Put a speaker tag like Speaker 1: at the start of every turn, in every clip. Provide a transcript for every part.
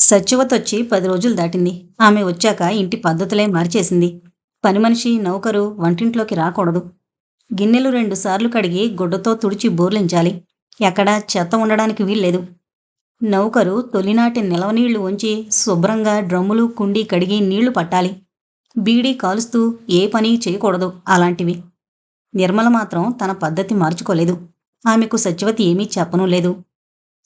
Speaker 1: సత్యవతి వచ్చి పది రోజులు దాటింది. ఆమె వచ్చాక ఇంటి పద్ధతులే మార్చేసింది. పని మనిషి నౌకరు వంటింట్లోకి రాకూడదు. గిన్నెలు రెండు సార్లు కడిగి గుడ్డతో తుడిచి బోర్లించాలి. ఎక్కడ చెత్త ఉండడానికి వీల్లేదు. నౌకరు తొలినాటి నిలవనీళ్ళు ఉంచి శుభ్రంగా డ్రమ్ములు కుండీ కడిగి నీళ్ళు పట్టాలి. బీడీ కాలుస్తూ ఏ పని చేయకూడదు అలాంటివి. నిర్మల మాత్రం తన పద్ధతి మార్చుకోలేదు. ఆమెకు సత్యవతి ఏమీ చెప్పనూ లేదు.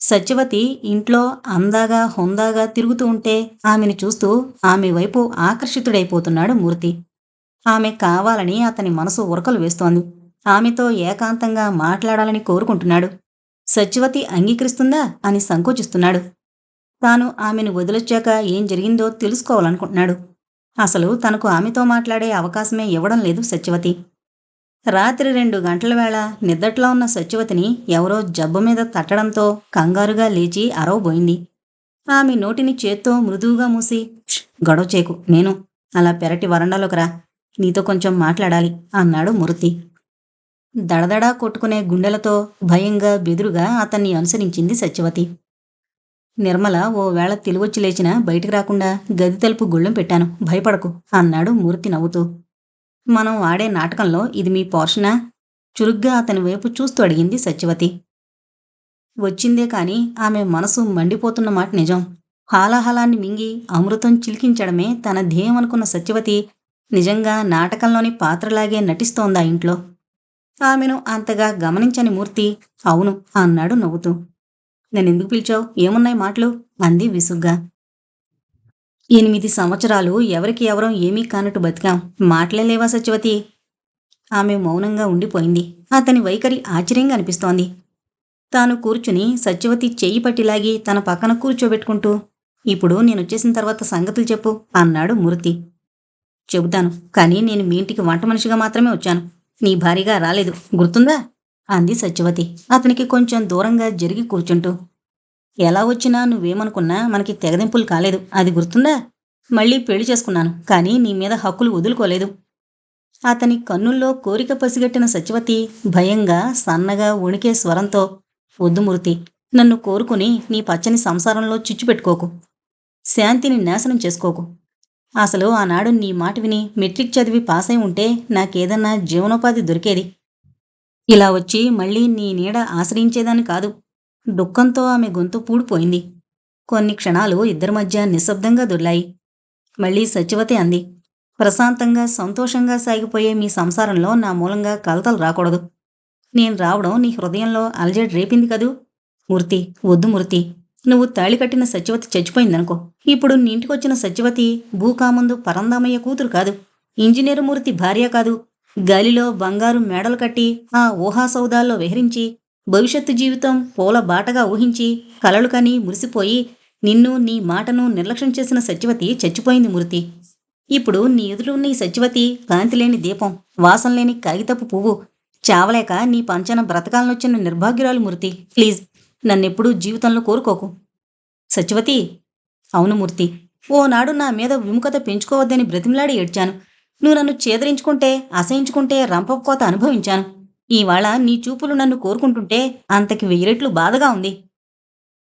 Speaker 1: సత్యవతి ఇంట్లో అందాగా హుందాగా తిరుగుతూ ఉంటే ఆమెను చూస్తూ ఆమె వైపు ఆకర్షితుడైపోతున్నాడు మూర్తి. ఆమె కావాలని అతని మనసు ఉరకలు వేస్తోంది. ఆమెతో ఏకాంతంగా మాట్లాడాలని కోరుకుంటున్నాడు. సత్యవతి అంగీకరిస్తుందా అని సంకోచిస్తున్నాడు. తాను ఆమెను వదిలొచ్చాక ఏం జరిగిందో తెలుసుకోవాలనుకుంటున్నాడు. అసలు తనకు ఆమెతో మాట్లాడే అవకాశమే ఇవ్వడం లేదు సత్యవతి. రాత్రి రెండు గంటల వేళ నిద్దట్లో ఉన్న సత్యవతిని ఎవరో జబ్బు మీద తట్టడంతో కంగారుగా లేచి అరవబోయింది ఆమె నోటిని చేత్తో మృదువుగా మూసి గొడవ చేకు నేను అలా పెరటి వరండాలోకి రా నీతో కొంచెం మాట్లాడాలి అన్నాడు మూర్తి. దడదడా కొట్టుకునే గుండెలతో భయంగా బెదురుగా అతన్ని అనుసరించింది సత్యవతి. నిర్మల ఓ వేళ తెలివొచ్చి లేచినా బయటికి రాకుండా గది తలుపు గుళ్ళెం పెట్టాను భయపడకు అన్నాడు మూర్తి నవ్వుతూ. మనం ఆడే నాటకంలో ఇది మీ పోర్షనా? చురుగ్గా అతని వైపు చూస్తూ అడిగింది సత్యవతి. వచ్చిందే కాని ఆమె మనసు మండిపోతున్న మాట నిజం. హాలాహలాన్ని మింగి అమృతం చిలికించడమే తన ధ్యేయం అనుకున్న సత్యవతి నిజంగా నాటకంలోని పాత్రలాగే నటిస్తోందా ఇంట్లో? ఆమెను అంతగా గమనించని మూర్తి అవును అన్నాడు నవ్వుతూ. నేనెందుకు పిలిచావు? ఏమున్నాయి మాటలు? అంది విసుగ్గా. ఎనిమిది సంవత్సరాలు ఎవరికి ఎవరం ఏమీ కానట్టు బతికాం. మాట్లాడలేవా సత్యవతి? ఆమె మౌనంగా ఉండిపోయింది. అతని వైఖరి ఆశ్చర్యంగా అనిపిస్తోంది. తాను కూర్చుని సత్యవతి చెయ్యి పట్టిలాగి తన పక్కన కూర్చోబెట్టుకుంటూ ఇప్పుడు నేను వచ్చేసిన తర్వాత సంగతులు చెప్పు అన్నాడు మూర్తి. చెబుతాను కానీ నేను మీ ఇంటికి వంట మనిషిగా మాత్రమే వచ్చాను. నీ భారీగా రాలేదు. గుర్తుందా? అంది సత్యవతి. అతనికి కొంచెం దూరంగా జరిగి కూర్చుంటూ ఎలా వచ్చినా నువ్వేమనుకున్నా మనకి తెగదింపులు కాలేదు. అది గుర్తుందా? మళ్ళీ పెళ్ళి చేసుకున్నాను కానీ నీ మీద హక్కులు వదులుకోలేదు. అతని కన్నుల్లో కోరిక పసిగట్టిన సత్యవతి భయంగా సన్నగా వణికే స్వరంతో వద్దుమూర్తి నన్ను కోరుకుని నీ పచ్చని సంసారంలో చిచ్చుపెట్టుకోకు శాంతిని నాశనం చేసుకోకు. అసలు ఆనాడు నీ మాట విని మెట్రిక్ చదివి పాస్ అయి ఉంటే నాకేదన్నా జీవనోపాధి దొరికేది. ఇలా వచ్చి మళ్ళీ నీ నీడ ఆశ్రయించేదాన్ని కాదు. దుఃఖంతో ఆమె గొంతు పూడిపోయింది. కొన్ని క్షణాలు ఇద్దరి మధ్య నిశ్శబ్దంగా దొర్లాయి. మళ్ళీ సత్యవతి అంది ప్రశాంతంగా సంతోషంగా సాగిపోయే మీ సంసారంలో నా మూలంగా కలతలు రాకూడదు. నేను రావడం నీ హృదయంలో అలజడి రేపింది కదూ? మూర్తి వద్దు మూర్తి. నువ్వు తాళి కట్టిన సత్యవతి చచ్చిపోయిందనుకో. ఇప్పుడు నీ ఇంటికొచ్చిన సత్యవతి భూకామందు పరందామయ్య కూతురు కాదు. ఇంజనీరు మూర్తి భార్య కాదు. గాలిలో బంగారు మేడలు కట్టి ఆ ఊహాసౌదాల్లో విహరించి భవిష్యత్తు జీవితం పూల బాటగా ఊహించి కలలు కని మురిసిపోయి నిన్ను నీ మాటను నిర్లక్ష్యం చేసిన సత్యవతి చచ్చిపోయింది మూర్తి. ఇప్పుడు నీ ఎదురు నీ సత్యవతి కాంతి లేని దీపం వాసన లేని కాగితపు పువ్వు చావలేక నీ పంచన బ్రతకాలనొచ్చిన నిర్భాగ్యురాలు మూర్తి. ప్లీజ్ నన్నెప్పుడూ జీవితంలో కోరుకోకు. సత్యవతి అవును మూర్తి ఓనాడు నా మీద విముఖత పెంచుకోవద్దని బ్రతిమలాడి ఏడ్చాను. నువ్వు నన్ను చేదరించుకుంటే అసహించుకుంటే రంపకోత అనుభవించాను. ఇవాళ నీ చూపులు నన్ను కోరుకుంటుంటే అంతకి వెయ్యిరెట్లు బాధగా ఉంది.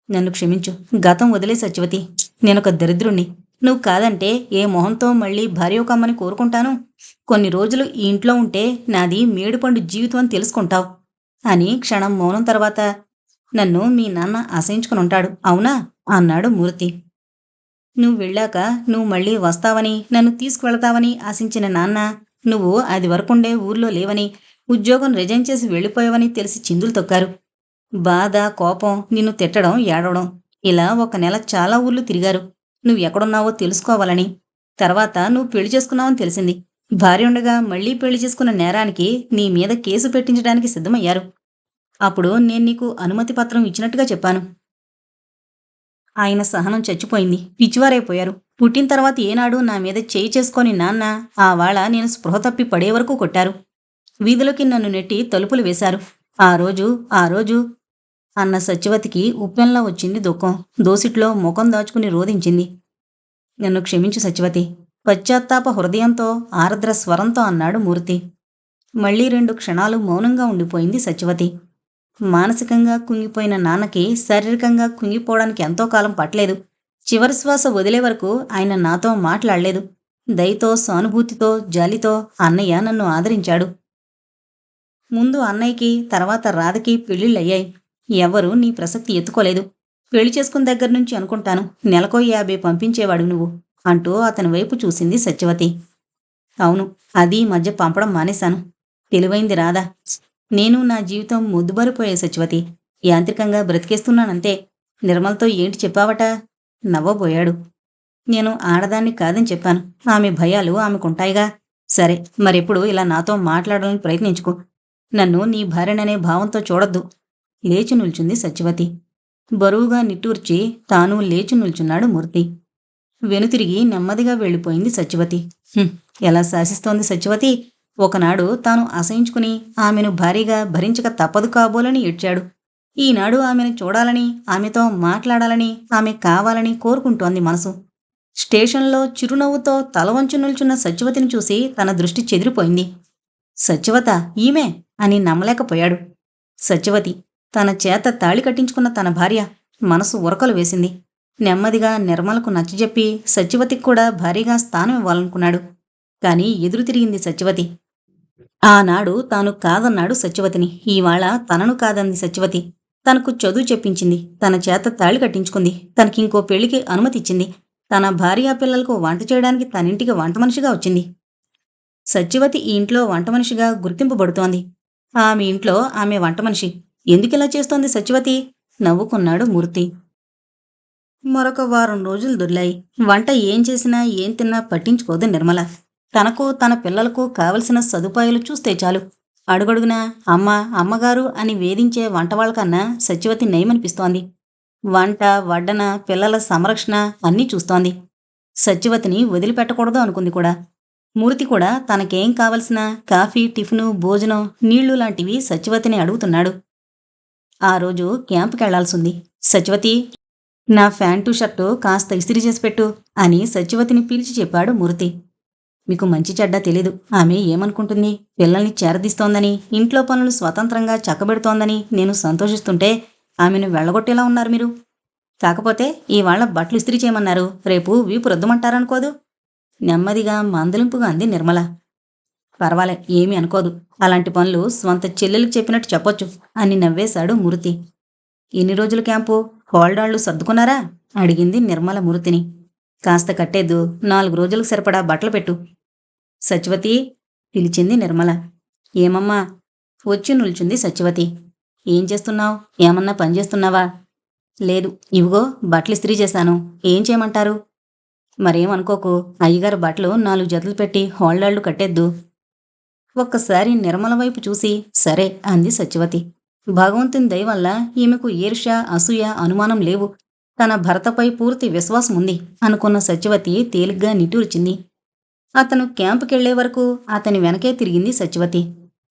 Speaker 1: నన్ను క్షమించు. గతం వదిలే సత్యవతి. నేనొక దరిద్రుణ్ణి. నువ్వు కాదంటే ఏ మొహంతో మళ్ళీ భార్య కమ్మని కోరుకుంటాను? కొన్ని రోజులు ఈ ఇంట్లో ఉంటే నాది మేడుపండు జీవితం అని తెలుసుకుంటావు. అని క్షణం మౌనం తర్వాత నన్ను మీ నాన్న ఆశయించుకుని ఉంటాడు. అవునా? అన్నాడు మూర్తి. నువ్వు వెళ్ళాక నువ్వు మళ్ళీ వస్తావని నన్ను తీసుకువెళతావని ఆశించిన నాన్న నువ్వు అది వరకుండే ఊర్లో లేవని ఉద్యోగం రిజైన్ చేసి వెళ్ళిపోయావని తెలిసి చిందులు తొక్కారు. బాధ కోపం నిన్ను తిట్టడం ఏడవడం ఇలా ఒక నెల చాలా ఊర్లు తిరిగారు. నువ్వు ఎక్కడున్నావో తెలుసుకోవాలని. తర్వాత నువ్వు పెళ్ళి చేసుకున్నావని తెలిసింది. భార్య ఉండగా మళ్ళీ పెళ్ళి చేసుకున్న నేరానికి నీ మీద కేసు పెట్టించడానికి సిద్ధమయ్యారు. అప్పుడు నేను నీకు అనుమతి పత్రం ఇచ్చినట్టుగా చెప్పాను. ఆయన సహనం చచ్చిపోయింది. పిచ్చివారైపోయారు. పుట్టిన తర్వాత ఏనాడు నా మీద చేయి చేసుకొని నాన్న ఆ వాళ్ళ నేను స్పృహ తప్పి పడే వరకు కొట్టారు. వీధిలోకి నన్ను నెట్టి తలుపులు వేశారు. ఆ రోజు ఆ రోజు అన్న సత్యవతికి ఉప్పెంలా వచ్చింది దుఃఖం. దోసిట్లో ముఖం దాచుకుని రోధించింది. నన్ను క్షమించు సత్యవతి. పశ్చాత్తాప హృదయంతో ఆర్ద్ర స్వరంతో అన్నాడు మూర్తి. మళ్ళీ రెండు క్షణాలు మౌనంగా ఉండిపోయింది సత్యవతి. మానసికంగా కుంగిపోయిన నాన్నకి శారీరకంగా కుంగిపోవడానికి ఎంతో కాలం పట్టలేదు. చివరి శ్వాస వదిలే వరకు ఆయన నాతో మాట్లాడలేదు. దయతో సానుభూతితో జాలితో అన్నయ్య నన్ను ఆదరించాడు. ముందు అన్నయ్యకి తర్వాత రాధకి పెళ్ళిళ్ళయ్యాయి. ఎవరూ నీ ప్రసక్తి ఎత్తుకోలేదు. పెళ్ళి చేసుకున్న దగ్గర నుంచి అనుకుంటాను నెలకో యాభై పంపించేవాడు నువ్వు అంటూ అతని వైపు చూసింది సత్యవతి. అవును అది మధ్య పంపడం మానేశాను. తెలివైంది రాధా. నేను నా జీవితం ముద్దుబారిపోయే సచివతి యాంత్రికంగా బ్రతికేస్తున్నానంతే. నిర్మల్తో ఏంటి చెప్పావట? నవ్వబోయాడు. నేను ఆడదాన్ని కాదని చెప్పాను. ఆమె భయాలు ఆమెకుంటాయిగా. సరే మరెప్పుడు ఇలా నాతో మాట్లాడాలని ప్రయత్నించుకో. నన్ను నీ భార్యననే భావంతో చూడొద్దు. లేచి నిల్చుంది సత్యవతి. బరువుగా నిట్టూర్చి తాను లేచి నిల్చున్నాడు మూర్తి. వెనుతిరిగి నెమ్మదిగా వెళ్ళిపోయింది సత్యవతి. ఎలా శాసిస్తోంది సత్యవతి? ఒకనాడు తాను అసహించుకుని ఆమెను భారీగా భరించక తప్పదు కాబోలని ఏడ్చాడు. ఈనాడు ఆమెను చూడాలని ఆమెతో మాట్లాడాలని ఆమె కావాలని కోరుకుంటోంది మనసు. స్టేషన్లో చిరునవ్వుతో తల వంచు నిల్చున్న సత్యవతిని చూసి తన దృష్టి చెదిరిపోయింది. సత్యవత ఈమె? అని నమ్మలేకపోయాడు. సత్యవతి తన చేత తాళి కట్టించుకున్న తన భార్య మనసు ఉరకలు వేసింది. నెమ్మదిగా నిర్మలకు నచ్చజెప్పి సత్యవతికి కూడా భారీగా స్థానం ఇవ్వాలనుకున్నాడు. కాని ఎదురు తిరిగింది సత్యవతి. ఆనాడు తాను కాదన్నాడు సత్యవతిని. ఇవాళ తనను కాదంది సత్యవతి. తనకు చదువు చెప్పించింది. తన చేత తాళి కట్టించుకుంది. తనకింకో పెళ్ళికి అనుమతి ఇచ్చింది. తన భార్య పిల్లలకు వంట చేయడానికి తనింటికి వంట మనిషిగా వచ్చింది. సత్యవతి ఈ ఇంట్లో వంట మనిషిగా గుర్తింపబడుతోంది. ఆమె ఇంట్లో ఆమె వంట మనిషి. ఎందుకిలా చేస్తోంది సత్యవతి? నవ్వుకున్నాడు మూర్తి. మరొక వారం రోజులు దొర్లాయి. వంట ఏం చేసినా ఏం తిన్నా పట్టించుకోదు నిర్మల. తనకు తన పిల్లలకు కావలసిన సదుపాయాలు చూస్తే చాలు. అడుగడుగునా అమ్మ అమ్మగారు అని వేధించే వంట వాళ్ళకన్నా సత్యవతి నయమనిపిస్తోంది. వంట వడ్డన పిల్లల సంరక్షణ అన్నీ చూస్తోంది. సత్యవతిని వదిలిపెట్టకూడదు అనుకుంది కూడా. మూర్తి కూడా తనకేం కావలసిన కాఫీ టిఫిను భోజనం నీళ్ళు లాంటివి సత్యవతిని అడుగుతున్నాడు. ఆ రోజు క్యాంప్కి వెళ్ళాల్సింది సత్యవతి నా ఫ్యాంటు షర్టు కాస్త ఇస్త్రీ చేసి పెట్టు అని సత్యవతిని పిలిచి చెప్పాడు మూర్తి. మీకు మంచి చెడ్డ తెలీదు. ఆమె ఏమనుకుంటుంది? పిల్లల్ని చేరదీస్తోందని ఇంట్లో పనులు స్వతంత్రంగా చక్కబెడుతోందని నేను సంతోషిస్తుంటే ఆమెను వెళ్ళగొట్టేలా ఉన్నారు మీరు. కాకపోతే ఇవాళ బట్టలు ఇస్త్రీ చేయమన్నారు. రేపు వీపు రుద్దమంటారనుకోదు. నెమ్మదిగా మందలింపుగా అంది నిర్మల. పర్వాలే ఏమీ అనుకోదు. అలాంటి పనులు స్వంత చెల్లెలకు చెప్పినట్టు చెప్పొచ్చు అని నవ్వేశాడు మూర్తి. ఎన్ని రోజుల క్యాంపు? హోల్డాళ్ళు సర్దుకున్నారా? అడిగింది నిర్మల మూర్తిని. కాస్త కట్టేద్దు నాలుగు రోజులకు సరిపడా బట్టలు పెట్టు. సచివతి పిలిచింది నిర్మల. ఏమమ్మా? వచ్చి నిల్చుంది సచివతి ఏం చేస్తున్నావు? ఏమన్నా పని చేస్తున్నావా? లేదు ఇవిగో బట్టలు ఇస్త్రీ చేశాను. ఏం చేయమంటారు? మరేమనుకోకు? అయ్యగారు బట్టలు నాలుగు జతలు పెట్టి హోల్డాళ్ళు కట్టేద్దు. ఒక్కసారి నిర్మల వైపు చూసి సరే అంది సత్యవతి. భగవంతుని దయవల్ల ఈమెకు ఈర్ష్య అసూయ అనుమానం లేవు. తన భర్తపై పూర్తి విశ్వాసం ఉంది అనుకున్న సత్యవతి తేలిగ్గా నిట్టూర్చింది. అతను క్యాంపుకెళ్ళే వరకు అతని వెనకే తిరిగింది సత్యవతి.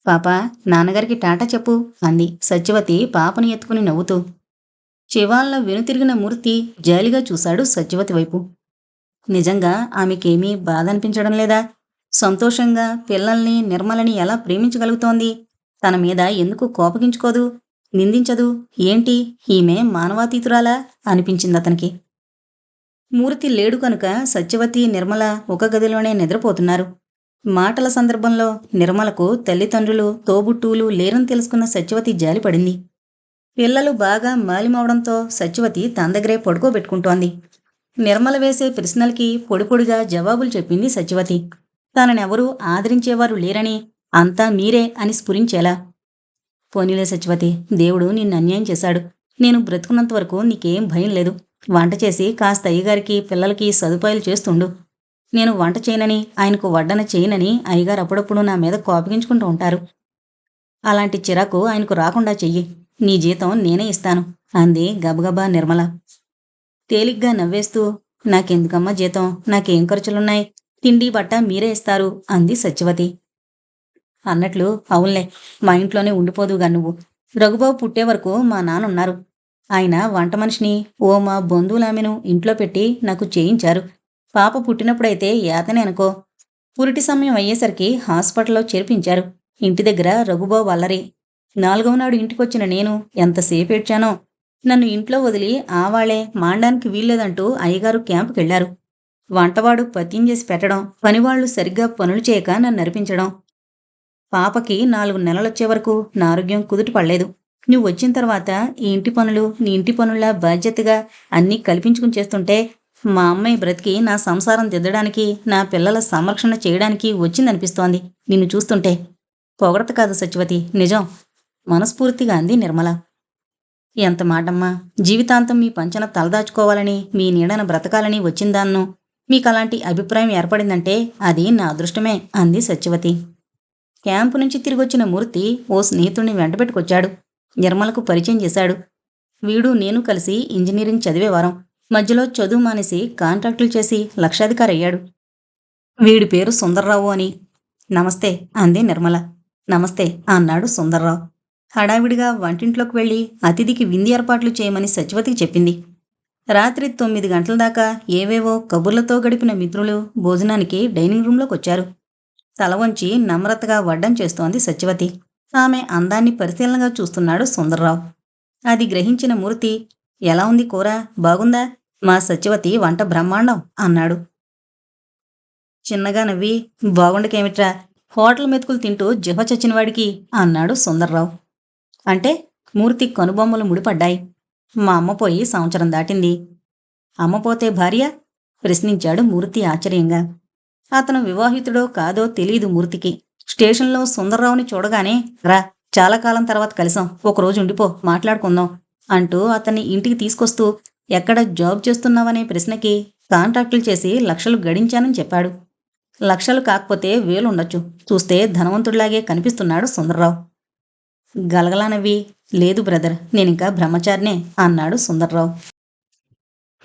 Speaker 1: పాప నాన్నగారికి టాటా చెప్పు అంది సత్యవతి పాపను ఎత్తుకుని నవ్వుతూ. చివాళ్ళ వెనుతిరిగిన మూర్తి జాలిగా చూశాడు సత్యవతి వైపు. నిజంగా ఆమెకేమీ బాధ అనిపించడం లేదా? సంతోషంగా పిల్లల్ని నిర్మలని ఎలా ప్రేమించగలుగుతోంది? తన మీద ఎందుకు కోపగించుకోదు? నిందించదు? ఏంటి? ఈమె మానవాతీతురాలా? అనిపించింది అతనికి. మూర్తి లేడు కనుక సత్యవతి నిర్మల ఒక గదిలోనే నిద్రపోతున్నారు. మాటల సందర్భంలో నిర్మలకు తల్లిదండ్రులు తోబుట్టువులు లేరని తెలుసుకున్న సత్యవతి జాలిపడింది. పిల్లలు బాగా మాలిమవడంతో సత్యవతి తన దగ్గరే పడుకోబెట్టుకుంటోంది. నిర్మల వేసే ప్రశ్నలకి పొడిపొడిగా జవాబులు చెప్పింది సత్యవతి. తననెవరూ ఆదరించేవారు లేరని అంతా మీరే అని స్ఫురించేలా. పోనీలే సత్యవతి దేవుడు నిన్ను అన్యాయం చేశాడు. నేను బ్రతుకున్నంత వరకు నీకేం భయం లేదు. వంట చేసి కాస్త అయ్యగారికి పిల్లలకి సదుపాయాలు చేస్తుండు. నేను వంట చేయనని ఆయనకు వడ్డన చేయనని అయ్యగారు అప్పుడప్పుడు నా మీద కోపగించుకుంటూ ఉంటారు. అలాంటి చిరాకు ఆయనకు రాకుండా చెయ్యి. నీ జీతం నేనే ఇస్తాను అంది గబగబా నిర్మల. తేలిగ్గా నవ్వేస్తూ నాకెందుకమ్మా జీతం? నాకేం ఖర్చులున్నాయి? తిండి బట్ట మీరే ఇస్తారు అంది సత్యవతి. అన్నట్లు అవునులే మా ఇంట్లోనే ఉండిపోదుగా నువ్వు. రఘుబాబు పుట్టే వరకు మా నాన్న ఉన్నారు ఆయన వంట మనిషిని ఓ మా బంధువులామెను ఇంట్లో పెట్టి నాకు చేయించారు. పాప పుట్టినప్పుడైతే యాతనే అనుకో. పురిటి సమయం అయ్యేసరికి హాస్పిటల్లో చేర్పించారు. ఇంటి దగ్గర రఘుబాబు అల్లరి. నాలుగవ నాడు ఇంటికొచ్చిన నేను ఎంతసేపు ఏడ్చానో నన్ను ఇంట్లో వదిలి ఆవాళ్ళే మాండానికి వీల్లేదంటూ అయ్యగారు క్యాంపుకి వెళ్ళారు వంటవాడు పత్యం చేసి పెట్టడం పనివాళ్ళు సరిగ్గా పనులు చేయక నన్ను నడిపించడం. పాపకి నాలుగు నెలలొచ్చే వరకు నా ఆరోగ్యం కుదుట పడలేదు. నువ్వు వచ్చిన తర్వాత ఈ ఇంటి పనులు నీ ఇంటి పనుల బాధ్యతగా అన్నీ కల్పించుకుని చేస్తుంటే మా అమ్మాయి బ్రతికి నా సంసారం దిద్దడానికి నా పిల్లల సంరక్షణ చేయడానికి వచ్చిందనిపిస్తోంది నిన్ను చూస్తుంటే. పొగడత కాదు సత్యవతి నిజం. మనస్ఫూర్తిగా అంది నిర్మల. ఎంత మాటమ్మా. జీవితాంతం మీ పంచన తలదాచుకోవాలని మీ నీడన బ్రతకాలని వచ్చిందాన్ను. మీకు అలాంటి అభిప్రాయం ఏర్పడిందంటే అది నా అదృష్టమే అంది సత్యవతి. క్యాంపు నుంచి తిరిగొచ్చిన మూర్తి ఓ స్నేహితుడిని వెంటబెట్టుకొచ్చాడు. నిర్మలకు పరిచయం చేశాడు. వీడు నేను కలిసి ఇంజనీరింగ్ చదివేవారం మధ్యలో చదువు మానేసి కాంట్రాక్టులు చేసి లక్షాధికారి అయ్యాడు. వీడి పేరు సుందర్రావు అని. నమస్తే అంది నిర్మల. నమస్తే అన్నాడు సుందర్రావు. హడావిడిగా వంటింట్లోకి వెళ్ళి అతిథికి వింది ఏర్పాట్లు చేయమని సచివతికి చెప్పింది. రాత్రి తొమ్మిది గంటల దాకా ఏవేవో కబుర్లతో గడిపిన మిత్రులు భోజనానికి డైనింగ్ రూంలోకి వచ్చారు. తల వంచి నమ్రతగా వడ్డం చేస్తోంది సత్యవతి. ఆమె అందాన్ని పరిశీలనగా చూస్తున్నాడు సుందర్రావు. అది గ్రహించిన మూర్తి ఎలా ఉంది కూర? బాగుందా? మా సత్యవతి వంట బ్రహ్మాండం అన్నాడు. చిన్నగా నవ్వి బాగుండకేమిట్రా? హోటల్ మెతుకులు తింటూ జిహ చచ్చినవాడికి అన్నాడు సుందర్రావు. అంటే మూర్తి కనుబొమ్మలు ముడిపడ్డాయి. మా అమ్మ పోయి సంవత్సరం దాటింది. అమ్మ పోతే భార్య? ప్రశ్నించాడు మూర్తి ఆశ్చర్యంగా. అతను వివాహితుడో కాదో తెలియదు మూర్తికి. స్టేషన్లో సుందర్రావుని చూడగానే రా చాలా కాలం తర్వాత కలిసాం. ఒకరోజు ఉండిపో మాట్లాడుకుందాం అంటూ అతన్ని ఇంటికి తీసుకొస్తూ ఎక్కడ జాబ్ చేస్తున్నావనే ప్రశ్నకి కాంట్రాక్టులు చేసి లక్షలు గడించానని చెప్పాడు. లక్షలు కాకపోతే వేలుండొచ్చు. చూస్తే ధనవంతుడిలాగే కనిపిస్తున్నాడు సుందర్రావు. గలగలనవి. లేదు బ్రదర్ నేనింకా బ్రహ్మచారినే అన్నాడు సుందర్రావు.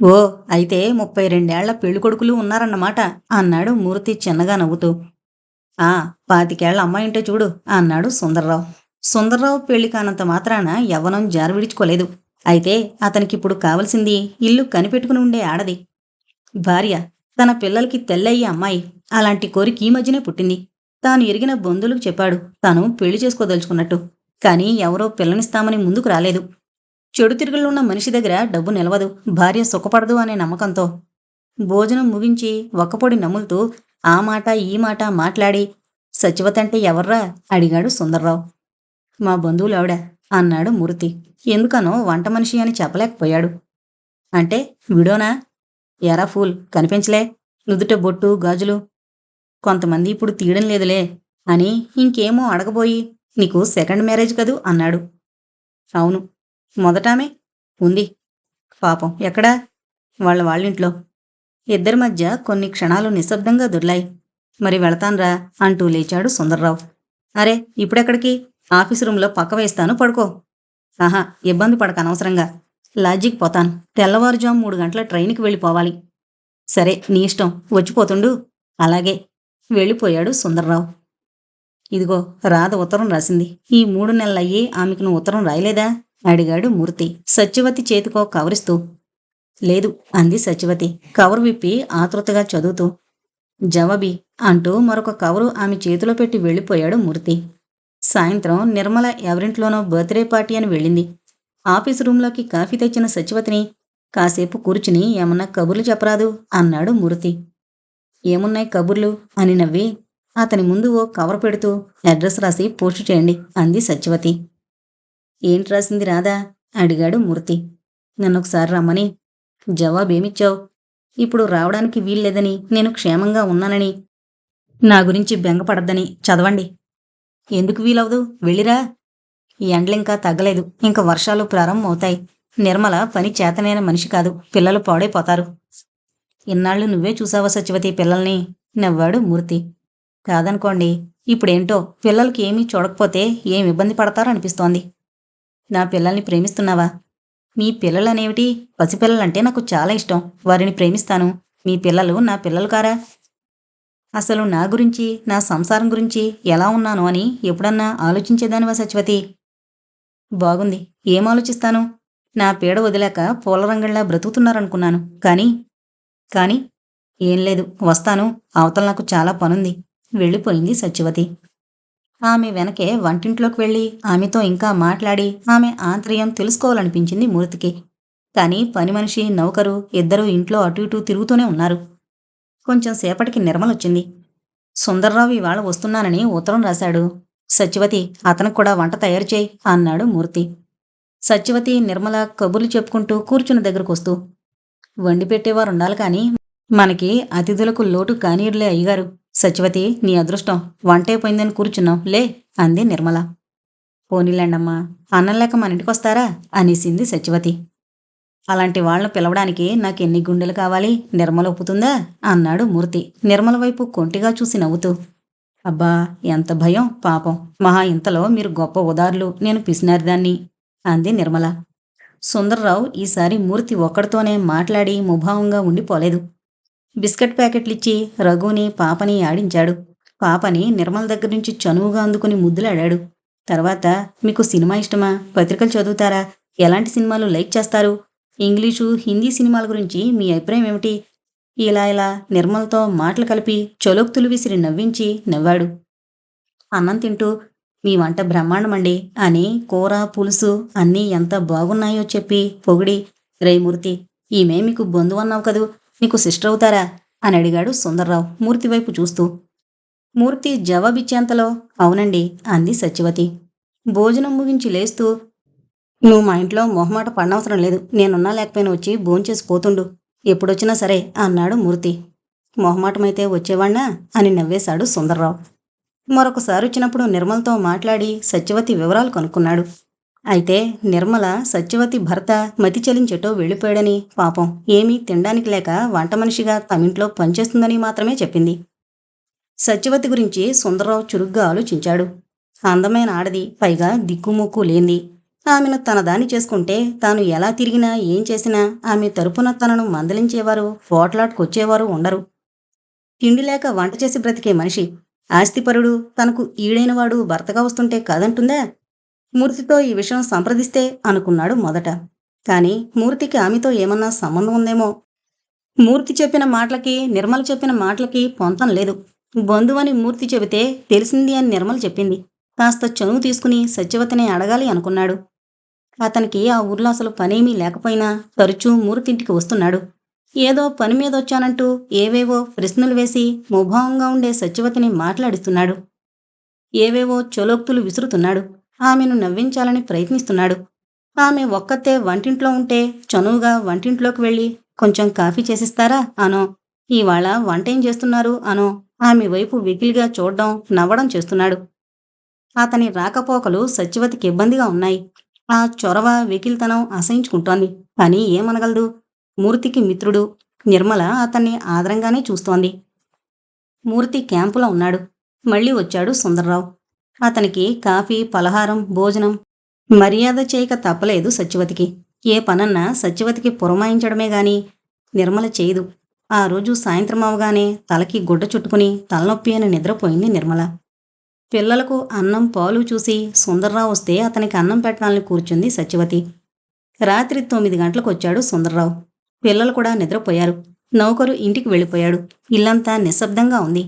Speaker 1: ఓ అయితే ముప్పై రెండేళ్ళ పెళ్ళికొడుకులు ఉన్నారన్నమాట అన్నాడు మూర్తి చిన్నగా నవ్వుతూ. ఆ పాతికేళ్ళ అమ్మాయింటే చూడు అన్నాడు సుందర్రావు. సుందర్రావు పెళ్ళి కానంత మాత్రాన యవ్వనం జారవిడుచుకోలేదు అయితే అతనికిప్పుడు కావలసింది ఇల్లు కనిపెట్టుకుని ఉండే ఆడది. భార్య తన పిల్లలకి తెల్లయ్యే అమ్మాయి. అలాంటి కోరిక ఈ మధ్యనే పుట్టింది. తాను ఎరిగిన బంధువులకు చెప్పాడు. తాను పెళ్ళి చేసుకోదలుచుకున్నట్టు. కానీ ఎవరో పిల్లనిస్తామని ముందుకు రాలేదు. చెడు తిరుగులున్న మనిషి దగ్గర డబ్బు నిలవదు భార్య సుఖపడదు అనే నమ్మకంతో. భోజనం ముగించి ఒక్కపొడి నములుతూ ఆ మాట ఈ మాట మాట్లాడి సచివతంటే ఎవర్రా? అడిగాడు సుందర్రావు. మా బంధువులు ఆవిడ అన్నాడు మూర్తి. ఎందుకనో వంట మనిషి అని చెప్పలేకపోయాడు. అంటే విడోనా? ఎరా ఫూల్ కనిపించలే. నుదుట బొట్టు గాజులు. కొంతమంది ఇప్పుడు తీయడం లేదులే అని ఇంకేమో అడగబోయి నీకు సెకండ్ మ్యారేజ్ కదూ అన్నాడు. అవును మొదటామే? ఉంది. పాపం ఎక్కడా? వాళ్ళ వాళ్ళింట్లో. ఇద్దరి మధ్య కొన్ని క్షణాలు నిశ్శబ్దంగా దొర్లాయి. మరి వెళతాన్రా అంటూ లేచాడు సుందర్రావు. అరే ఇప్పుడెక్కడికి? ఆఫీస్ రూమ్లో పక్క వేస్తాను పడుకో. ఆహా ఇబ్బంది పడక అనవసరంగా. లాడ్జికి పోతాను. తెల్లవారుజాము మూడు గంటల ట్రైన్కి వెళ్ళిపోవాలి. సరే నీ ఇష్టం. వచ్చిపోతుండు. అలాగే. వెళ్ళిపోయాడు సుందర్రావు. ఇదిగో రాధ ఉత్తరం రాసింది. ఈ మూడు నెలలయ్యి ఆమెకు నువ్వు ఉత్తరం రాయలేదా? అడిగాడు మూర్తి. సత్యవతి చేతికో కవరిస్తూ. లేదు అంది సత్యవతి. కవరు విప్పి ఆతృతగా చదువుతూ. జవాబి అంటూ మరొక కవరు ఆమె చేతిలో పెట్టి వెళ్ళిపోయాడు మూర్తి. సాయంత్రం నిర్మల ఎవరింట్లోనో బర్త్డే పార్టీ అని వెళ్ళింది. ఆఫీస్ రూంలోకి కాఫీ తెచ్చిన సచివతిని కాసేపు కూర్చుని ఏమన్నా కబుర్లు చెప్పరాదు అన్నాడు మూర్తి. ఏమున్నాయి కబుర్లు? అని నవ్వి అతని ముందు ఓ కవర్ పెడుతూ అడ్రస్ రాసి పోస్ట్ చేయండి అంది సత్యవతి. ఏంటి రాసింది రాదా అడిగాడు మూర్తి. నన్నొకసారి రమ్మని. జవాబేమిచ్చావు? ఇప్పుడు రావడానికి వీల్లేదని నేను క్షేమంగా ఉన్నానని. నా గురించి బెంగపడద్దని చదవండి. ఎందుకు వీలవదు? వెళ్ళిరా. ఎండలింకా తగ్గలేదు. ఇంక వర్షాలు ప్రారంభమవుతాయి నిర్మల పని చేతనైన మనిషి కాదు. పిల్లలు పాడైపోతారు. ఇన్నాళ్ళు నువ్వే చూసావా సచివతి పిల్లల్ని? నవ్వాడు మూర్తి. కాదనుకోండి ఇప్పుడేంటో పిల్లలకి ఏమీ చూడకపోతే ఏం ఇబ్బంది పడతారో అనిపిస్తోంది నా పిల్లల్ని ప్రేమిస్తున్నావా? మీ పిల్లలనేమిటి? పసిపిల్లలంటే నాకు చాలా ఇష్టం. వారిని ప్రేమిస్తాను. మీ పిల్లలు నా పిల్లలు కారా అసలు నా గురించి నా సంసారం గురించి ఎలా ఉన్నాను అని ఎప్పుడన్నా ఆలోచించేదానివా సచివతి బాగుంది. ఏం ఆలోచిస్తాను? నా పీడ వదిలాక పూలరంగంలా బ్రతుకుతున్నారనుకున్నాను. కానీ కానీ ఏం లేదు. వస్తాను. అవతల నాకు చాలా పనుంది. వెళ్ళిపోయింది సత్యవతి. ఆమె వెనకే వంటింట్లోకి వెళ్ళి ఆమెతో ఇంకా మాట్లాడి ఆమె ఆంతర్యం తెలుసుకోవాలనిపించింది మూర్తికి. కానీ పని మనిషి నౌకరు ఇద్దరూ ఇంట్లో అటు ఇటు తిరుగుతూనే ఉన్నారు. కొంచెం సేపటికి నిర్మలొచ్చింది. సుందర్రావు ఇవాళ వస్తున్నానని ఉత్తరం రాశాడు. సత్యవతి అతనికి కూడా వంట తయారు చేయి అన్నాడు మూర్తి. సత్యవతి నిర్మల కబుర్లు చెప్పుకుంటూ కూర్చున్న దగ్గరకు వస్తూ వండి పెట్టేవారు ఉండాలి కానీ మనకి అతిథులకు లోటు కానీరులే అయ్యగారు. సచివతి నీ అదృష్టం వంటైపోయిందని కూర్చున్నాం లే అంది నిర్మల. పోనీలేండమ్మా అన్నం లేక మన ఇంటికి వస్తారా అనేసింది సచివతి. అలాంటి వాళ్ళను పిలవడానికి నాకు ఎన్ని గుండెలు కావాలి? నిర్మల ఒప్పుతుందా? అన్నాడు మూర్తి. నిర్మల వైపు కొంటిగా చూసి నవ్వుతూ. అబ్బా ఎంత భయం పాపం. మహా ఇంతలో మీరు గొప్ప ఉదారులు నేను పిసినారిదాన్ని అంది నిర్మల. సుందర్రావు ఈసారి మూర్తి ఒక్కడితోనే మాట్లాడి ముభావంగా ఉండిపోలేదు. బిస్కెట్ ప్యాకెట్లిచ్చి రఘుని పాపని ఆడించాడు. పాపని నిర్మల దగ్గర నుంచి చనువుగా అందుకుని ముద్దులాడాడు. తర్వాత మీకు సినిమా ఇష్టమా? పత్రికలు చదువుతారా? ఎలాంటి సినిమాలు లైక్ చేస్తారు? ఇంగ్లీషు హిందీ సినిమాల గురించి మీ అభిప్రాయం ఏమిటి ఇలా ఇలా నిర్మలతో మాటలు కలిపి చొలోక్తులు విసిరి నవ్వించి నవ్వాడు. అన్నం తింటూ మీ వంట బ్రహ్మాండమండి. అని కూర పులుసు అన్నీ ఎంత బాగున్నాయో చెప్పి పొగిడి రేమూర్తి ఈమె మీకు బంధువు అన్నావు కదూ? నీకు సిస్టర్ అవుతారా? అని అడిగాడు సుందర్రావు మూర్తి వైపు చూస్తూ. మూర్తి జవాబిచ్చేంతలో అవునండి అంది సత్యవతి. భోజనం ముగించి లేస్తూ నువ్వు మా ఇంట్లో మొహమాట పడనవసరం లేదు నేనున్నా లేకపోయినా వచ్చి భోంచేసి పోతుండు. ఎప్పుడొచ్చినా సరే అన్నాడు మూర్తి. మొహమాటమైతే వచ్చేవాణ్ణా? అని నవ్వేశాడు సుందర్రావు. మరొకసారి వచ్చినప్పుడు నిర్మలతో మాట్లాడి సత్యవతి వివరాలు కనుక్కున్నాడు. అయితే నిర్మల సత్యవతి భర్త మతి చలించెటో వెళ్ళిపోయాడని పాపం. ఏమీ తినడానికి లేక వంట మనిషిగా తమింట్లో పనిచేస్తుందని మాత్రమే చెప్పింది. సత్యవతి గురించి సుందరరావు చురుగ్గా ఆలోచించాడు. అందమైన ఆడది పైగా దిక్కుముక్కు లేంది ఆమెను తన దాన్ని చేసుకుంటే తాను ఎలా తిరిగినా ఏం చేసినా ఆమె తరపున తనను మందలించేవారు పోట్లాట్కొచ్చేవారు ఉండరు. తిండి లేక వంట చేసి బ్రతికే మనిషి. ఆస్తిపరుడు తనకు ఈడైనవాడు భర్తగా వస్తుంటే కాదంటుందా? మూర్తితో ఈ విషయం సంప్రదిస్తే అనుకున్నాడు మొదట. కానీ మూర్తికి ఆమెతో ఏమన్నా సంబంధం ఉందేమో? మూర్తి చెప్పిన మాటలకి నిర్మల చెప్పిన మాటలకి పొంతం లేదు. బంధువని మూర్తి చెబితే తెలిసింది అని నిర్మల చెప్పింది. కాస్త చనువు తీసుకుని సత్యవతిని అడగాలి అనుకున్నాడు. అతనికి ఆ ఊర్లో అసలు పనేమీ లేకపోయినా తరచూ మూర్తింటికి వస్తున్నాడు. ఏదో పని మీద వచ్చానంటూ ఏవేవో ప్రశ్నలు వేసి ముభావంగా ఉండే సత్యవతిని మాట్లాడిస్తున్నాడు. ఏవేవో చొలోక్తులు విసురుతున్నాడు. ఆమెను నవ్వించాలని ప్రయత్నిస్తున్నాడు. ఆమె ఒక్కతే వంటింట్లో ఉంటే చనువుగా వంటింట్లోకి వెళ్ళి కొంచెం కాఫీ చేసిస్తారా అనో. ఇవాళ వంట ఏం చేస్తున్నారు అనో. ఆమె వైపు వెకిలిగా చూడడం నవ్వడం చేస్తున్నాడు. అతని రాకపోకలు సత్యవతికి ఇబ్బందిగా ఉన్నాయి. ఆ చొరవ వెకిల్తనం అసహించుకుంటోంది. కానీ ఏమనగలదు? మూర్తికి మిత్రుడు. నిర్మల అతన్ని ఆదరంగానే చూస్తోంది. మూర్తి క్యాంపులో ఉన్నాడు. మళ్ళీ వచ్చాడు సుందర్రావు. అతనికి కాఫీ పలహారం భోజనం మర్యాద చేయక తప్పలేదు సత్యవతికి. ఏ పనన్నా సత్యవతికి పురమాయించడమే గాని నిర్మల చేయదు. ఆ రోజు సాయంత్రం అవగానే తలకి గుడ్డ చుట్టుకుని తలనొప్పి అని నిద్రపోయింది నిర్మల. పిల్లలకు అన్నం పాలు చూసి సుందర్రావు వస్తే అతనికి అన్నం పెట్టాలని కూర్చుంది సత్యవతి. రాత్రి తొమ్మిది గంటలకు వచ్చాడు సుందర్రావు. పిల్లలు కూడా నిద్రపోయారు. నౌకరు ఇంటికి వెళ్ళిపోయాడు. ఇల్లంతా నిశ్శబ్దంగా ఉంది.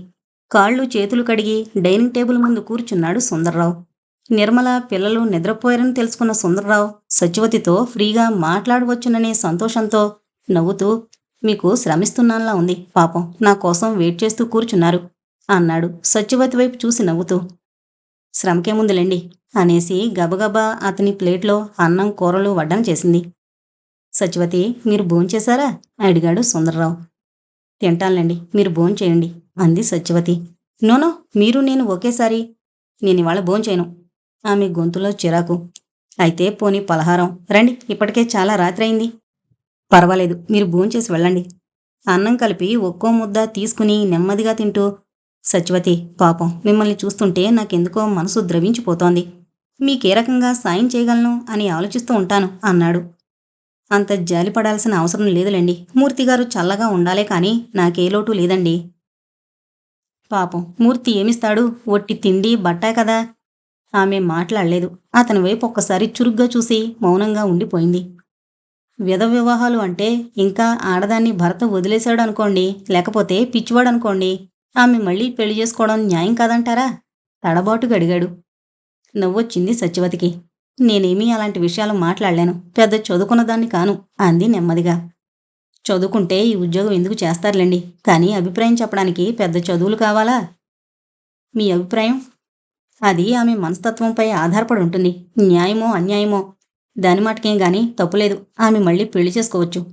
Speaker 1: కాళ్ళు చేతులు కడిగి డైనింగ్ టేబుల్ ముందు కూర్చున్నాడు సుందర్రావు. నిర్మల పిల్లలు నిద్రపోయారని తెలుసుకున్న సుందర్రావు సచివతితో ఫ్రీగా మాట్లాడవచ్చుననే సంతోషంతో నవ్వుతూ మీకు శ్రమిస్తున్నాన్లా ఉంది పాపం. నా కోసం వెయిట్ చేస్తూ కూర్చున్నారు అన్నాడు సత్యవతి వైపు చూసి నవ్వుతూ. శ్రమకేముందులేండి అనేసి గబగబా అతని ప్లేట్లో అన్నం కూరలు వడ్డం చేసింది. సత్యవతి మీరు భోంచేశారా? అడిగాడు సుందర్రావు. తింటానులేండి. మీరు భోంచేయండి అంది సత్యవతి. నోనో మీరు నేను ఒకేసారి నేను ఇవాళ భోంచేయను ఆమె గొంతులో చిరాకు. అయితే పోనీ పలహారం. రండి ఇప్పటికే చాలా రాత్రి అయింది పర్వాలేదు మీరు భోంచేసి వెళ్ళండి. అన్నం కలిపి ఒక్కో ముద్ద తీసుకుని నెమ్మదిగా తింటూ సత్యవతి పాపం మిమ్మల్ని చూస్తుంటే నాకెందుకో మనసు ద్రవించిపోతోంది. మీకే రకంగా సాయం చేయగలను అని ఆలోచిస్తూ ఉంటాను అన్నాడు. అంత జాలిపడాల్సిన అవసరం లేదులేండి. మూర్తిగారు చల్లగా ఉండాలే కానీ నాకే లోటు లేదండి. పాపం మూర్తి ఏమిస్తాడు? ఒట్టి తిండి బట్టే కదా? ఆమె మాట్లాడలేదు. అతని వైపు ఒక్కసారి చురుగ్గా చూసి మౌనంగా ఉండిపోయింది. విధ వివాహాలు అంటే ఇంకా ఆడదాన్ని భర్త వదిలేశాడు అనుకోండి లేకపోతే పిచ్చివాడు అనుకోండి ఆమె మళ్ళీ పెళ్ళి చేసుకోవడం న్యాయం కాదంటారా? తడబాటుగా అడిగాడు. నవ్వొచ్చింది సత్యవతికి. నేనేమీ అలాంటి విషయాలు మాట్లాడలేను. పెద్ద చదువుకున్న దాన్ని కాను అంది నెమ్మదిగా. చదువుకుంటే ఈ ఉద్యోగం ఎందుకు చేస్తారులేండి? కానీ అభిప్రాయం చెప్పడానికి పెద్ద చదువులు కావాలా? మీ అభిప్రాయం? అది ఆమె మనస్తత్వంపై ఆధారపడి ఉంటుంది. న్యాయమో అన్యాయమో? దాని మాటకేం కానీ తప్పులేదు ఆమె మళ్ళీ పెళ్ళి చేసుకోవచ్చు.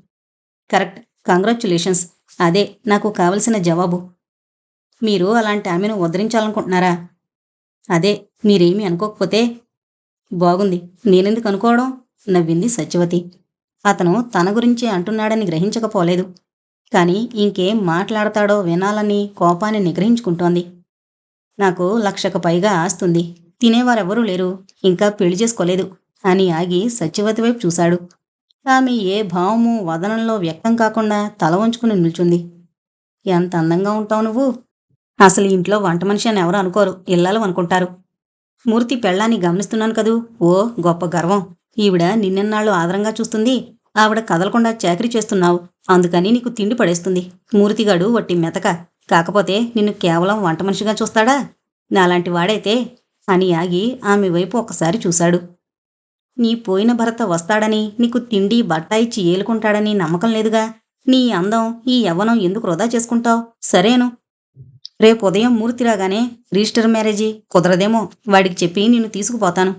Speaker 1: కరెక్ట్. కంగ్రాచ్యులేషన్స్ అదే నాకు కావలసిన జవాబు. మీరు అలాంటి ఆమెను ఉద్ధరించాలనుకుంటున్నారా? అదే మీరేమీ అనుకోకపోతే బాగుంది. నేనెందుకు అనుకోవడం? నవ్వింది సత్యవతి. అతను తన గురించి అంటున్నాడని గ్రహించకపోలేదు. కానీ ఇంకేం మాట్లాడతాడో వినాలని కోపాన్ని నిగ్రహించుకుంటోంది. నాకు లక్షకు పైగా ఆస్తుంది. తినేవారెవరూ లేరు. ఇంకా పెళ్ళి చేసుకోలేదు అని ఆగి సత్యవతి వైపు చూశాడు. ఆమె ఏ భావము వదనంలో వ్యక్తం కాకుండా తల వంచుకుని నిల్చుంది. ఎంత అందంగా ఉంటావు నువ్వు? అసలు ఇంట్లో వంట మనిషి అని ఎవరు అనుకోరు. ఇళ్ళలు అనుకుంటారు. మూర్తి పెళ్ళాన్ని గమనిస్తున్నాను కదూ? ఓ గొప్ప గర్వం. ఈవిడ నిన్నెన్నాళ్ళు ఆదరంగా చూస్తుంది. ఆవిడ కదలకుండా చాకరీ చేస్తున్నావు. అందుకని నీకు తిండి పడేస్తుంది. మూర్తిగాడు వట్టి మెతక. కాకపోతే నిన్ను కేవలం వంట మనిషిగా చూస్తాడా? నాలాంటి వాడైతే అని ఆగి ఆమె వైపు ఒకసారి చూశాడు. నీ పోయిన భర్త వస్తాడని నీకు తిండి బట్ట ఇచ్చి ఏలుకుంటాడని నమ్మకం లేదుగా. నీ అందం ఈ యవ్వనం ఎందుకు వృధా చేసుకుంటావు? సరేను. రేపు ఉదయం మూర్తి రాగానే రిజిస్టర్ మ్యారేజీ కుదరదేమో వాడికి చెప్పి నిన్ను తీసుకుపోతాను.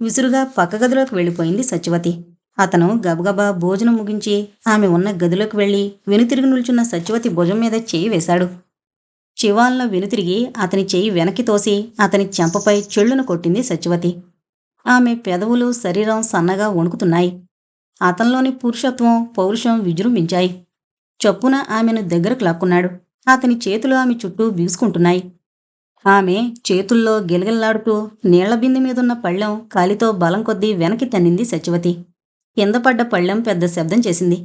Speaker 1: విసురుగా పక్క గదిలోకి వెళ్ళిపోయింది సత్యవతి. అతను గబగబా భోజనం ముగించి ఆమె ఉన్న గదిలోకి వెళ్ళి వెనుతిరిగి నిల్చున్న సత్యవతి భుజం మీద చేయి వేశాడు. చివాల్లో వెనుతిరిగి అతని చెయ్యి వెనక్కి తోసి అతని చెంపపై చెళ్ళును కొట్టింది సత్యవతి. ఆమె పెదవులు శరీరం సన్నగా వణుకుతున్నాయి. అతనిలోని పురుషత్వం పౌరుషం విజృంభించాయి. చప్పున ఆమెను దగ్గరకు లాక్కున్నాడు. అతని చేతులు ఆమె చుట్టూ బీసుకుంటున్నాయి ఆమె చేతుల్లో గిలగిల్లాడుతూ నీళ్ళ బిందె మీదున్న పళ్ళెం కాలితో బలం కొద్దీ వెనక్కి తన్నింది సత్యవతి. కింద పడ్డ పళ్ళెం పెద్ద శబ్దం చేసింది.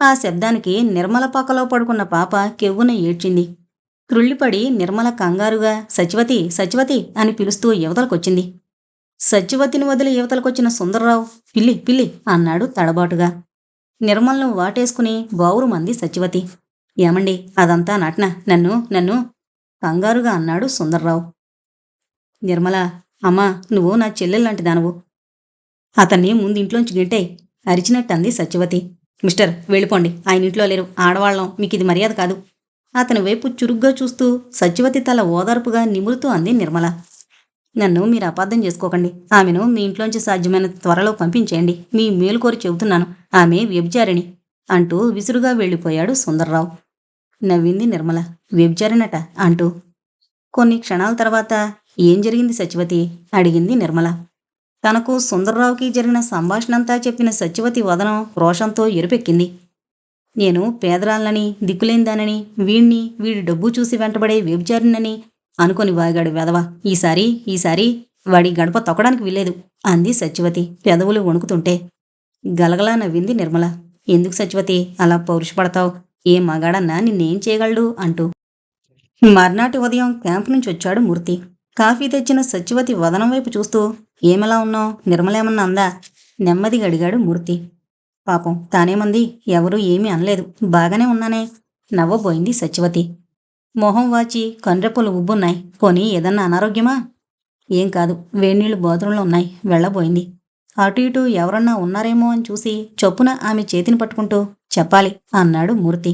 Speaker 1: ఆ శబ్దానికి నిర్మల పక్కలో పడుకున్న పాప కెవ్వున ఏడ్చింది. క్రుళ్ళిపడి నిర్మల కంగారుగా సచివతి సచివతి అని పిలుస్తూ యువతలకొచ్చింది. సచివతిని వదిలి యువతలకొచ్చిన సుందర్రావు పిల్లి పిల్లి అన్నాడు తడబాటుగా. నిర్మలను వాటేసుకుని బావురు మంది సచివతి ఏమండి? అదంతా నటన? నన్ను? నన్ను? కంగారుగా అన్నాడు సుందర్రావు. నిర్మల అమ్మా నువ్వు నా చెల్లెల్లాంటి దానవు. అతన్ని ముందు ఇంట్లోంచి గిట్టాయి అరిచినట్టు సత్యవతి. మిస్టర్ వెళ్ళిపోండి. ఆయన ఇంట్లో లేరు. ఆడవాళ్ళం. మీకు ఇది మర్యాద కాదు. అతని వైపు చురుగ్గా చూస్తూ సత్యవతి తల ఓదార్పుగా నిమురుతూ అంది నిర్మల. నన్ను మీరు అపార్థం చేసుకోకండి. ఆమెను మీ ఇంట్లోంచి సాధ్యమైన త్వరలో పంపించేయండి. మీ మేలు కోరి చెబుతున్నాను. ఆమె వ్యభిచారిణి అంటూ విసురుగా వెళ్ళిపోయాడు సుందర్రావు. నవ్వింది నిర్మల. వ్యభిచారినట అంటూ కొన్ని క్షణాల తర్వాత ఏం జరిగింది సచివతి అడిగింది నిర్మల. తనకు సుందరరావుకి జరిగిన సంభాషణంతా చెప్పిన సచివతి వదనం రోషంతో ఎరుపెక్కింది. నేను పేదరాళ్ళని దిక్కులేందానని వీణ్ణి వీడి డబ్బు చూసి వెంటబడే వ్యభిచారినని అనుకొని వాగాడు వెధవ. ఈసారి ఈసారి వాడి గడప తొక్కడానికి వీల్లేదు అంది సత్యవతి పెదవులు వణుకుతుంటే. గలగలా నవ్వింది నిర్మల. ఎందుకు సత్యవతి అలా పౌరుషపడతావు? ఏ మగాడన్నా నిన్నేం చేయగలడు? అంటూ. మర్నాటి ఉదయం క్యాంప్ నుంచి వచ్చాడు మూర్తి. కాఫీ తెచ్చిన సత్యవతి వదనం వైపు చూస్తూ ఏమెలా ఉన్నావు? నిర్మలేమన్నా అందా? నెమ్మదిగా అడిగాడు మూర్తి. పాపం తానేమంది? ఎవరూ ఏమీ అనలేదు. బాగానే ఉన్నానే. నవ్వబోయింది సత్యవతి. మొహం వాచి కండ్రెప్పలు ఉబ్బున్నాయి. పోనీ ఏదన్నా అనారోగ్యమా? ఏం కాదు. వేణీళ్ళు బాత్రూంలో ఉన్నాయి. వెళ్ళబోయింది. అటు ఇటు ఎవరన్నా ఉన్నారేమో అని చూసి చొప్పున ఆమె చేతిని పట్టుకుంటూ చెప్పాలి అన్నాడు మూర్తి.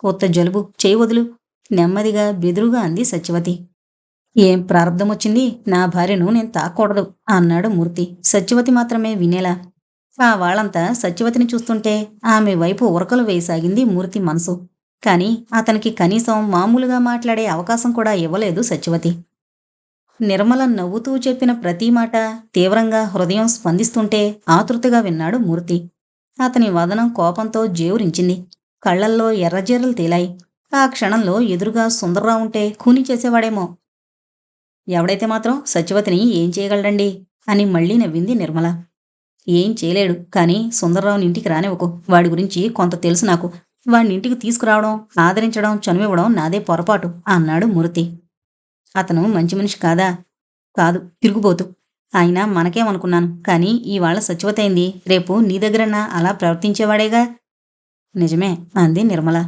Speaker 1: కొత్త జలుబు చేయి వదులు. నెమ్మదిగా బెదురుగా అంది సత్యవతి. ఏం ప్రారంధం వచ్చింది? నా భార్యను నేను తాకూడదు అన్నాడు మూర్తి. సత్యవతి మాత్రమే వినేలా. ఆ వాళ్ళంతా సత్యవతిని చూస్తుంటే ఆమె వైపు ఉరకలు వేయసాగింది మూర్తి మనసు. కాని అతనికి కనీసం మామూలుగా మాట్లాడే అవకాశం కూడా ఇవ్వలేదు సత్యవతి. నిర్మల నవ్వుతూ చెప్పిన ప్రతి మాట తీవ్రంగా హృదయం స్పందిస్తుంటే ఆతృతగా విన్నాడు మూర్తి. అతని వదనం కోపంతో జేవురించింది. కళ్ళల్లో ఎర్రజీరలు తేలాయి. ఆ క్షణంలో ఎదురుగా సుందర్రావు ఉంటే కూని చేసేవాడేమో. ఎవడైతే మాత్రం సత్యవతిని ఏం చేయగలడండి? అని మళ్ళీ నవ్వింది నిర్మల. ఏం చేయలేడు కానీ సుందర్రావుని ఇంటికి రానివ్వకు. వాడి గురించి కొంత తెలుసు నాకు. వాడిని ఇంటికి తీసుకురావడం ఆదరించడం చనువివ్వడం నాదే పొరపాటు అన్నాడు మూర్తి. అతను మంచి మనిషి కాదా? కాదు తిరుగుబోతు. ఆయన మనకేమనుకున్నాను? కానీ ఇవాళ సచివతైంది రేపు నీ దగ్గరన్నా అలా ప్రవర్తించేవాడేగా? నిజమే అంది నిర్మల.